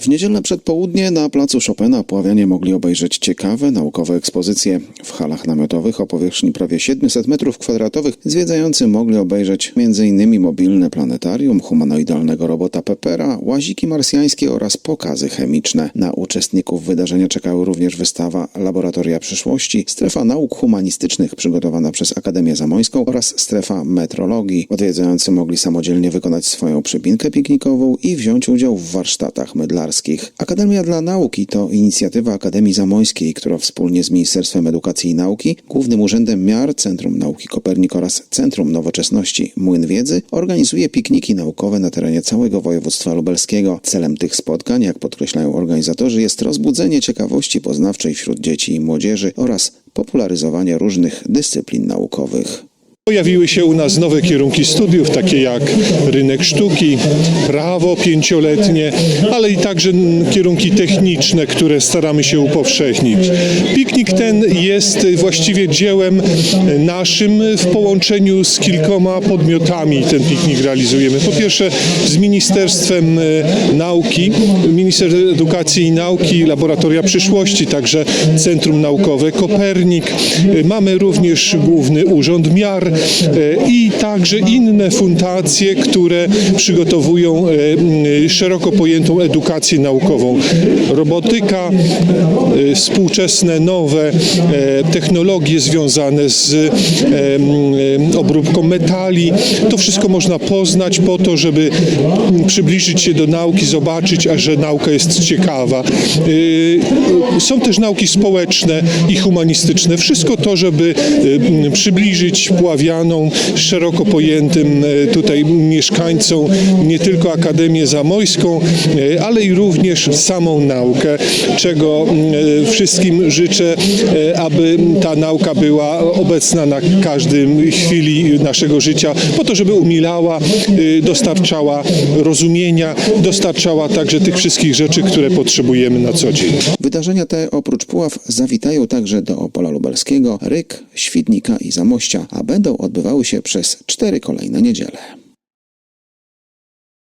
W niedzielne przedpołudnie na placu Chopina Pławianie mogli obejrzeć ciekawe naukowe ekspozycje. W halach namiotowych o powierzchni prawie 700 m2 zwiedzający mogli obejrzeć m.in. mobilne planetarium, humanoidalnego robota Pepera, łaziki marsjańskie oraz pokazy chemiczne. Na uczestników wydarzenia czekały również wystawa Laboratoria Przyszłości, strefa nauk humanistycznych przygotowana przez Akademię Zamońską oraz strefa metrologii. Odwiedzający mogli samodzielnie wykonać swoją przypinkę piknikową i wziąć udział w warsztatach mydlarskich. Akademia dla Nauki to inicjatywa Akademii Zamońskiej, która wspólnie z Ministerstwem Edukacji i Nauki, Głównym Urzędem Miar, Centrum Nauki Kopernik oraz Centrum Nowoczesności Młyn Wiedzy organizuje pikniki naukowe na terenie całego województwa lubelskiego. Celem tych spotkań, jak podkreślają organizatorzy, jest rozbudzenie ciekawości poznawczej wśród dzieci i młodzieży oraz popularyzowanie różnych dyscyplin naukowych. Pojawiły się u nas nowe kierunki studiów, takie jak rynek sztuki, prawo pięcioletnie, ale i także kierunki techniczne, które staramy się upowszechnić. Piknik ten jest właściwie dziełem naszym w połączeniu z kilkoma podmiotami ten piknik realizujemy. Po pierwsze z Ministerstwem e, Nauki, Ministerstwem Edukacji i Nauki, Laboratoria Przyszłości, także Centrum Naukowe Kopernik. E, Mamy również Główny Urząd Miar i także inne fundacje, które przygotowują e, szeroko pojętą edukację naukową. Robotyka, e, współczesne, nowe e, technologie związane z e, obróbką metali. To wszystko można poznać po to, żeby przybliżyć się do nauki, zobaczyć, a że nauka jest ciekawa. E, Są też nauki społeczne i humanistyczne. Wszystko to, żeby e, przybliżyć Pławianom, szeroko pojętym e, tutaj mieszkańcom, nie tylko Akademię Zamojską, e, ale i również samą naukę, czego e, wszystkim życzę, aby ta nauka była obecna na każdym chwili naszego życia, po to, żeby umilała, dostarczała rozumienia, dostarczała także tych wszystkich rzeczy, które potrzebujemy na co dzień. Wydarzenia te oprócz Puław zawitają także do Opola Lubelskiego, Ryk, Świdnika i Zamościa, a będą odbywały się przez cztery kolejne niedziele.